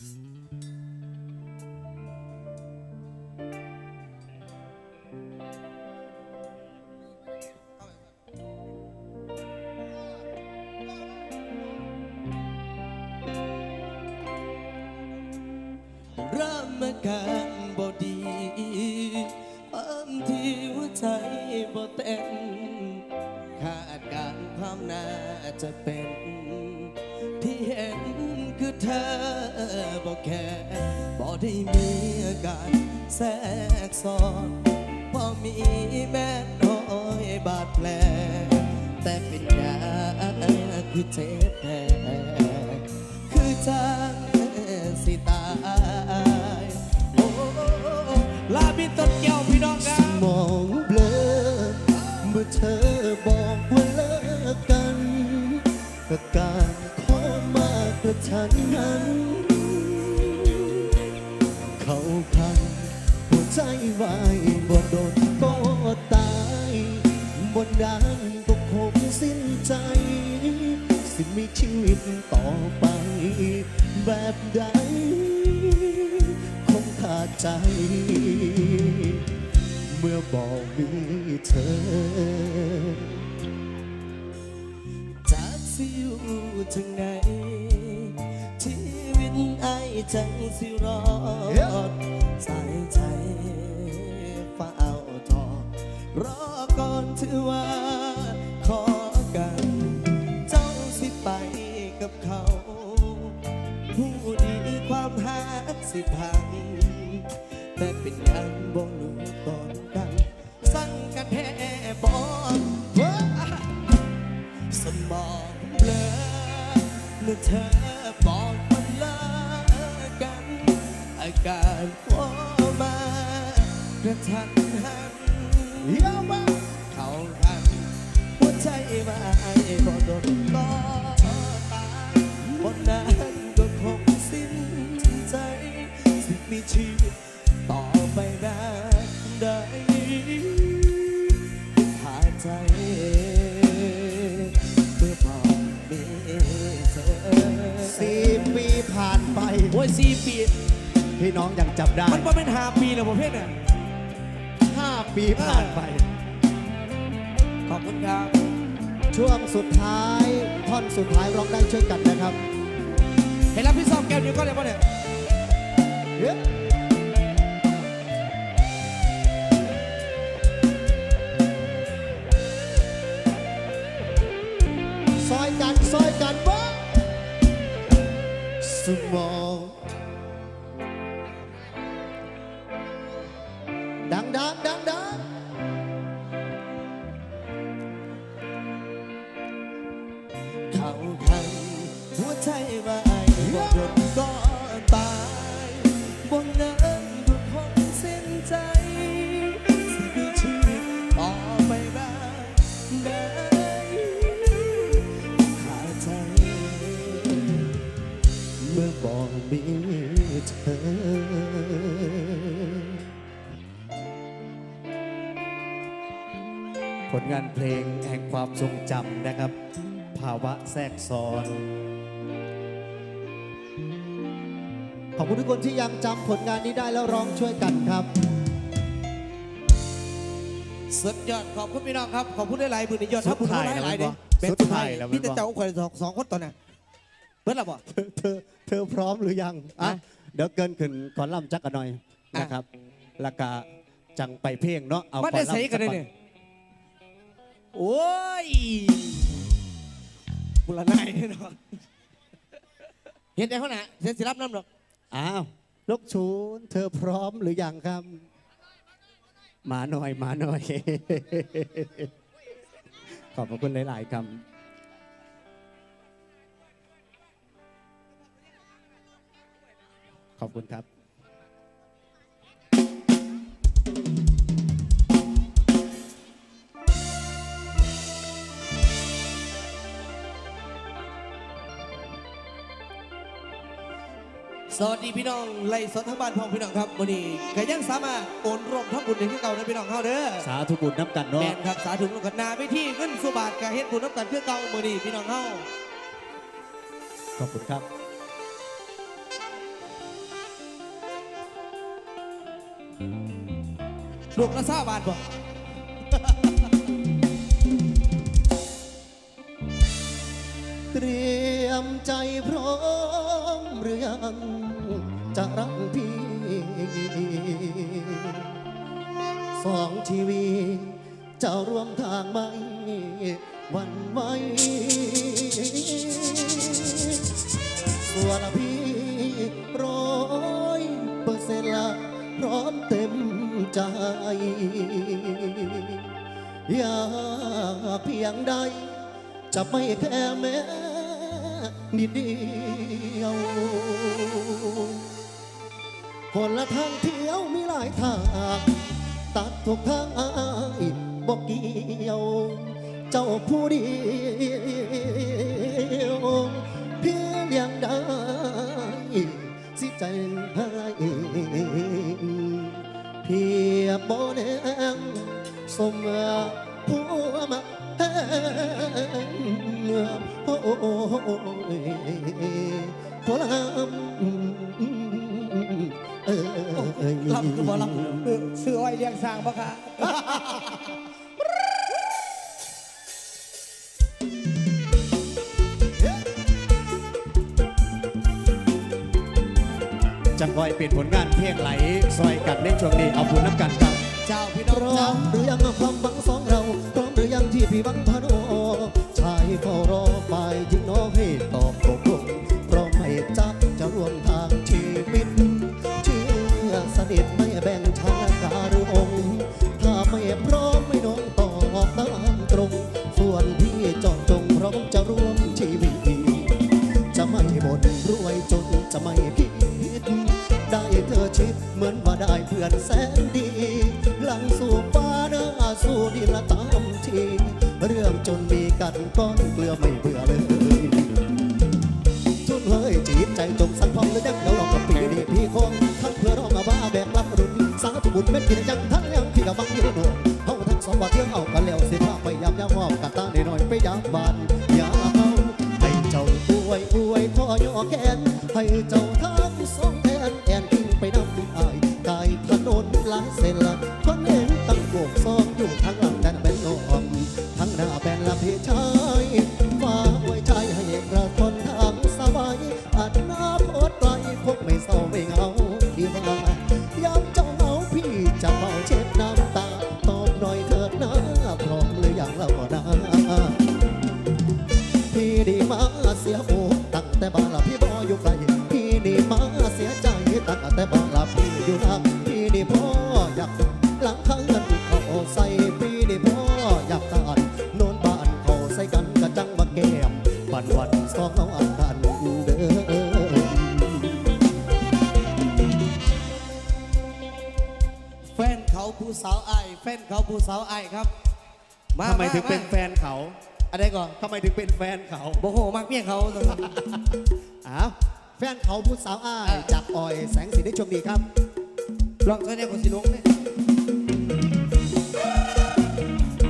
เริ่มอาการบ่ดีความที่หัวใจบ่เต้นคาดการความน่าจะเป็น ที่เห็นคือเธอ บ่แค่บ่ได้มีอาการแทรกซ้อนพอมีแม่น้อยบาดแผลแต่เป็นยาคือเจ็บแผลคือจางสิตายโอ้ลาบินต้นแก้วพี่น้องครับมองเบลอเมื่อเธอบอกว่าเลิกกันอาการขอมากกระทันหัน วใจวายบ่โดนก็ตายบนดานก็คงสิ้นใจ สิมีชีวิตต่อไป แบบใดคงขาดใจ เมื่อบอกมีเธอ จากสิอยู่ถึงไหนชีวิตไอ้จังสิรอดใสาย ใจเอาทอรอก่อนถือว่า ขอกัน เจ้าสิไปกับเขา ผู้ดีความหาสิพัง สิมีชีวิตต่อไปได้ได้หาใจเมื่อพอมีเธอสี่ปีผ่านไป โอ้ยสี่ปี พี่น้องยังจำได้มันประเป็นห้าปีแล้วประเภทเนี่ยห้าปีผ่านไป ขอบคุณครับ ช่วงสุดท้าย ท่อนสุดท้ายร้องได้ช่วยกันนะครับ เห็นรับพี่ซอมแก้วนิ้วก็เลยป่ะเนี่ยเฮ้ย ซอยกันซอยกันบ่สมอง ความทรงจำนะครับ ภาวะแทรกซ้อน ขอบคุณทุกคนที่ยังจำผลงานนี้ได้แล้วร้องช่วยกันครับ สุดยอดขอบคุณพี่น้องครับ ขอบคุณได้หลายๆมือในยอดสุทัดบคุณท้ายหลายหลายแล้วเด้มั้ยเป็นสุดท้ายสุดท้ายแล้วมั้ยพี่แต่เจ้าคนสองสองคนตอนน่ะเบิ้ลละบ่เธอเธอเธอพร้อมหรือยังอะอะเดี๋ยวเกินขึ้นก่อนล่ำจักกันหน่อยอะนะครับแล้วก็จังไปเพลงเนาะเอามันได้ใส่กันเลยก่อเนี่ย โอ้ยบุรนายแน่นอนเห็นแต่เขาหนาเสียสิรับน้ำหรอกอ้าวลูกชูนเธอพร้อมหรือยังครับหมาหน่อยหมาหน่อย ขอบพระคุณหลาย ๆคำขอบคุณครับ สวัสดีพี่น้องไล่สดทั้งบ้านพองพี่น้องครับวันนี้ก็ยังสามารถโอนรวมทั้งบุญในที่เก่านพี่น้องเข้าเด้อสาธุบุญน้ำกันแมเนาะนครับสาธุลูกกันนาไปที่เงินสุบาทกับเฮ็ดบุญน้ำกันเพื่อเก่ามือนี้พี่น้องเข้าขอบคุณครับลวงละซาบานบ่เตรียมใจพร้อมหรือยัง จะรักพี่สองชีวิตจะร่วมทางไหมวันไหวส่วนพี่ร้อยเปอร์เซ็นต์ละพร้อมเต็มใจ อย่าเพียงใด จะไม่แค่แม้นิดเดียว คนละทางเที่ยวมีหลายทาง ตัดทุกทางอายบอกเกี่ยว เจ้าผู้เดียวเพียงเลี้ยงได้สิใจให้เพียบบ่แนงสมผัวมาแหงโอ้ยผัวลำเอ้ ยลำคือบ่ลำเออซื้ออ้อยเลี้ยงสร้างปะคะจังคอยเป็นผลงานเพลงไหลซอยกันในช่วงนี้เอาบุญน้ำกันครับ เจ้าพี่น้องร้อมหรือยังความหวังสองเราพร้อมหรือยังที่พี่บังพาโน ตามตรง ส่วนพี่จอดจงพร้อมจะร่วมชีวิต จะไม่บ่นรวยจนจะไม่คิด ได้เธอชิดเหมือนว่าได้เพื่อนแสนดี หลังสู่ฟ้าเนื้อสู่ดินละตามที เรื่องจนมีกันก้อนเกลือไม่ วยอวยพ่อยอแกนให้เจ้าทั้งสองแทนแอนทิ้งไปน้ำดินอายกายถนนหลายเส้นละ ตั้งแต่บานละพี่อยู่นักพี่ดีพ่ออยากหลังข้างเงินเขาใส่พี่ดีพ่ออยากตานโนนบ้านเขาใส่กันกระจังมาแก้มวันวันสองเอาอันกันเด้อแฟนเขาผู้สาวไอายแฟนเขาผู้สาวไอายครับมาทำไมถึงเป็นแฟนเขาอะไรก่อนทำไมถึงเป็นแฟนเขาโอ้โหมักเมียเขาอ้าว แฟนเขาผู้สาวอ้าย จากออยแสงสีได้ชมดีครับ ลองใช้เนี่ยคนสิลงเนี่ย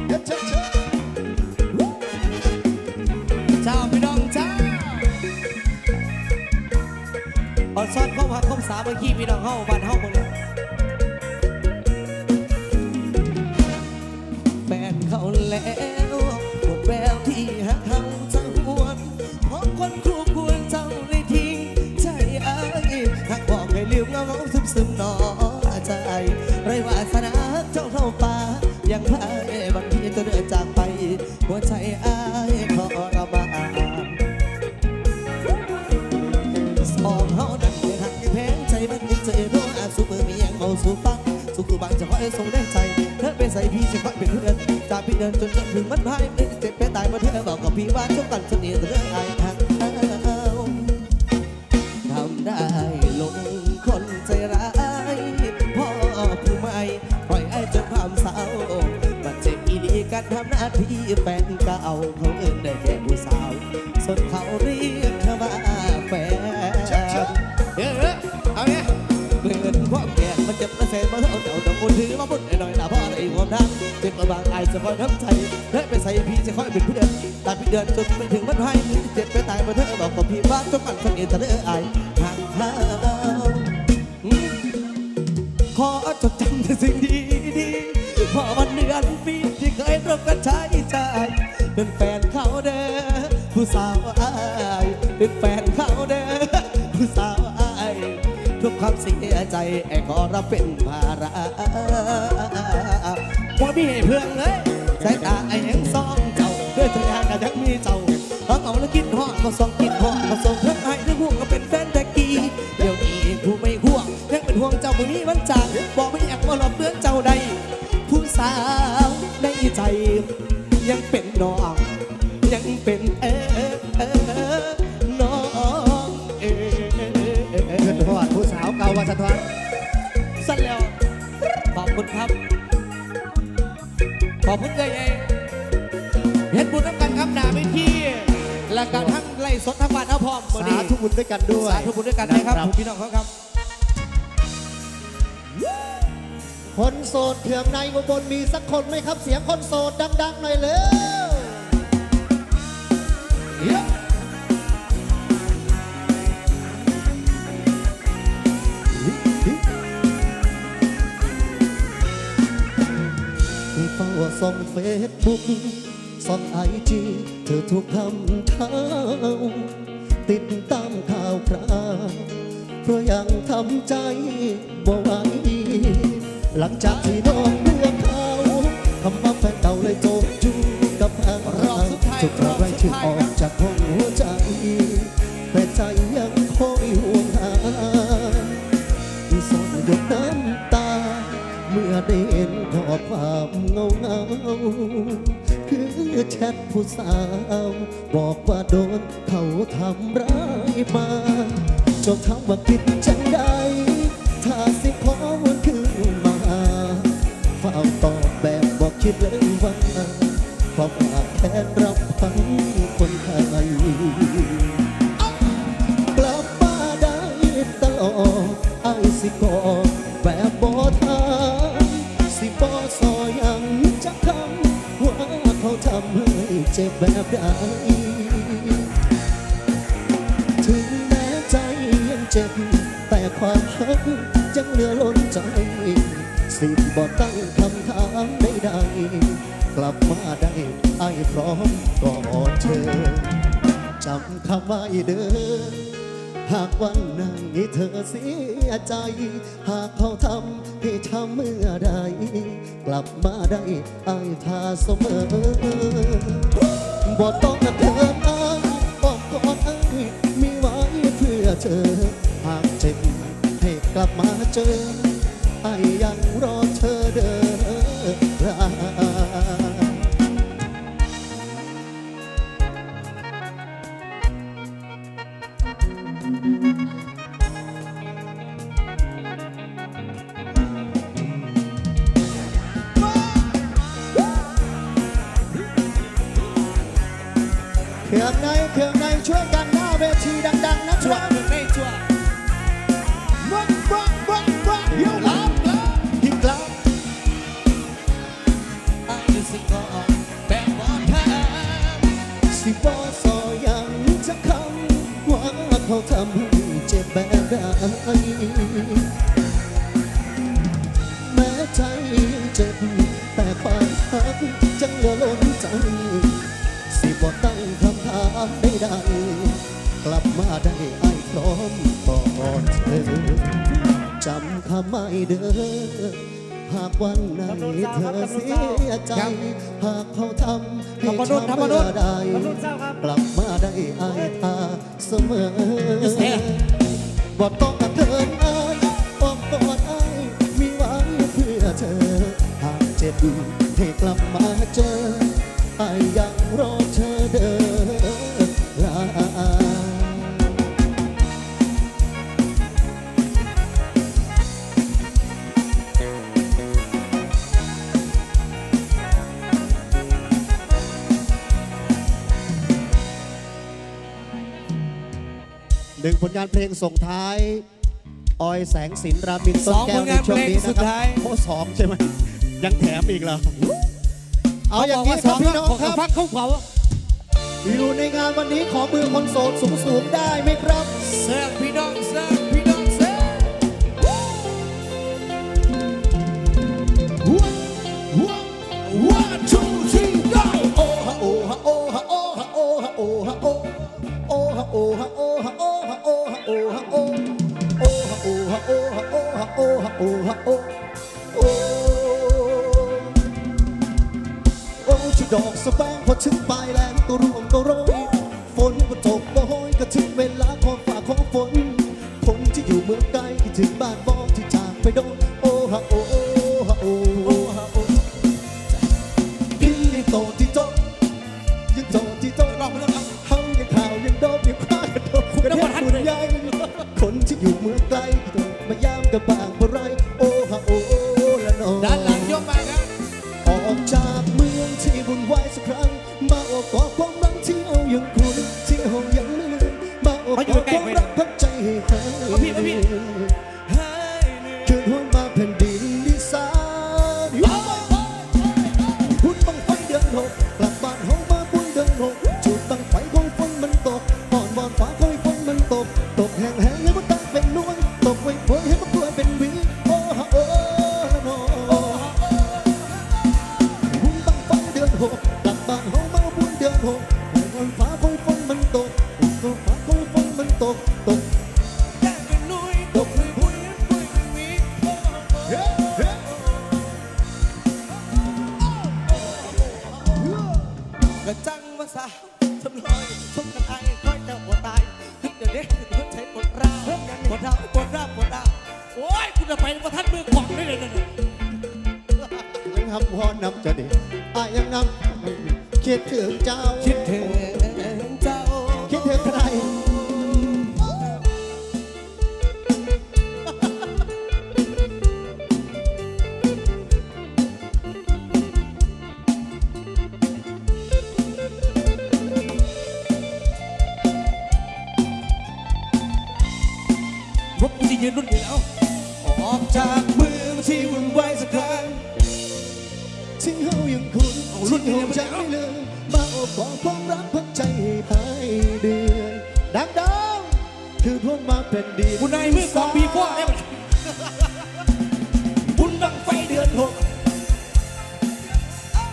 เฮ้ยเชิญเชิญเจ้าพี่น้องเจ้าออนซ่อนเข้ามาเข้าสาเมื่อกี้พี่น้องเข้าบ้านเข้าหมดเขุบางจะคอยส่งแรงใจเธอไปใส่พี่จะคอยเป็นเพื่อนจากพี่เดินจนจนถึงมันพายเจ็บไปตายมาเธอบอกกับพี่ว่าชกกันเสน่ห์เรื่องไอ้ทางทำได้ลงคนใจร้ายพ่อผู้ไม่ปล่อยไอ้จนความเศร้ามันเจ็บอีดีการทำหน้าที่แฟนเก่าเขาเอื่นได้แค่ผู้สาวส่วนเขาเรียกเธอว่าแฟนเออเอาเนี่ยเพื่อนความแก่มันจ็บกระเซ็นมาเท่า บกระบางไอจะคอยน้ำใจเฮ้ยไปใส่พี่จะคอยเป็นเพื่อนตาพี่เดินจนไปถึงมันให้เจ็บไปตายมาเธอบอกกับพี่ว่าจงกันสังเกตเธอไอห่างเท้าขอจดจำแต่สิ่งดีดีๆพอวันเดือนปีที่เคยร่วมกันใช้ใจเป็นแฟนเขาเด้อผู้สาวอายเป็นแฟนเขาเด้อผู้สาวอายทุกความเสียใจไอ้ขอรับเป็นภาระ ว่ามีเพื่อนเลยสายตาไอ้ยังซองเจ้าด้วยตัวอย่างก็ยังมีเจ้าต้องเอาแล้วกินหอดมาส่องกินหอดมาส่งเพื่อน บุญน้ำกันครับหนาไม่ที่และการทั้งไล่สดทั้งวันเอาพร้อมวันสานี้ธุบุญด้วยกันด้วยสาธุบุญด้วยกันนะครับผมพี่น้องเขาครับ คนโสดเถื่องในอุบลมีสักคนไหมครับ เสียงคนโสดดังๆหน่อยเร็วเยี่ยมเฝ้าส่องเฟซบุ๊ก สองไอจีเธอทุกคำเท้า ติดตามข่าวคราวเพราะยังทำใจบ่ไหวหลังจากที่น้องเลือกเขาคำว่าแฟนเก่าเลยจมจูกับหางรอบสุดท้ากครั้งไรที่ออกจากห้องหัวใจ แต่ใจยังคอยห่วงหาสอนหยดน้ำตา เมื่อได้เห็นขอความเงาเงา คือแชทผู้สาว บอกว่าโดนเขาทำร้ายมาจ้าถามว่าคิดจังใดถ้าสิขอวันคืนมาเฝ้าตอบแบบบอกคิดเลย ไอ้พร้อมกอดเธอจำคำไว้เด้อหากวันไหนเธอเสียใจ หากเขาทำให้ทำเมื่อใด กลับมาได้ไอ้ทาเสมอบ่ต้องนักเธออ้ายอ้อมกอดไอ้ายมีไว้เพื่อเธอ หากเจ็บให้กลับมาเจอไอ้ยยั ใจยังเจ็บ แต่ความรักจังเหลือล้นใจ สิบอตั้งคำถามใดๆกลับมาได้ไอ้พร้อมกอเธอจำคำไม่เด้อหากวันไหนเธอเสียใจ หากเขาทำให้ช้ำเมื่อใดกลับมาได้อายทาเสมอบ่ต้องากเจ็บให้กลับมาเจอไอยังรอเธอเด้อลาหนึ่งผลงานเพลงส่งท้าย ออยแสงสินรามินต้นแก้วในช่วงนี้นะครับโอ้สองใช่ไหม ยังแถมอีกเหรอ เอาอย่างนี้ครับพี่น้องครับฟักเข้าเผาอยู่ในงานวันนี้ขอมือคนโสดสูงสูงได้ไหมครับแซกพี่น้องแซกพี่น้องแซกวันชูชีโก้โอ้ฮะโอ้ฮะโอ้ฮะโอ้ฮะโอ้ฮะโอ้ฮะโอ้โอ้ฮะโอ้ฮะโอ้ฮะโอ้ฮะโอ้ฮะโอ้ฮะโอ้โอ้ฮะโอ้ฮะโอ้ฮะโอ้ฮะโอ้ฮะโอ้ ดอกสแปงพอถึงปลายแรงตัวร่วงตัวโรยฝนก็ตกบ่โหยก็ถึงเวลาของฝากของฝนผมที่อยู่เมืองไกลคิดถึงบ้านบอที่จากไปโดน จะไปประทัดมือกล่งได้เลยนะยังทำพอนำจะดีอายังนำคิดถึงเจ้า คิดถึงเจ้า คิดถึงใครรบกูจะยืนรุ่นอยู่แล้ว ออกจากมือมที่วุ่นวายสักครั้งที่เฮายังคุ้นรุ่นเฮาจะไม่เลือนมาโอบบอกความรักพักใจให้หายเดือนดังดาวคือพวกมาเป็นดีบุญในมือสองปีกว่าเนี่ยบุญดังไฟเดือนหก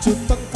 จุดตั้ง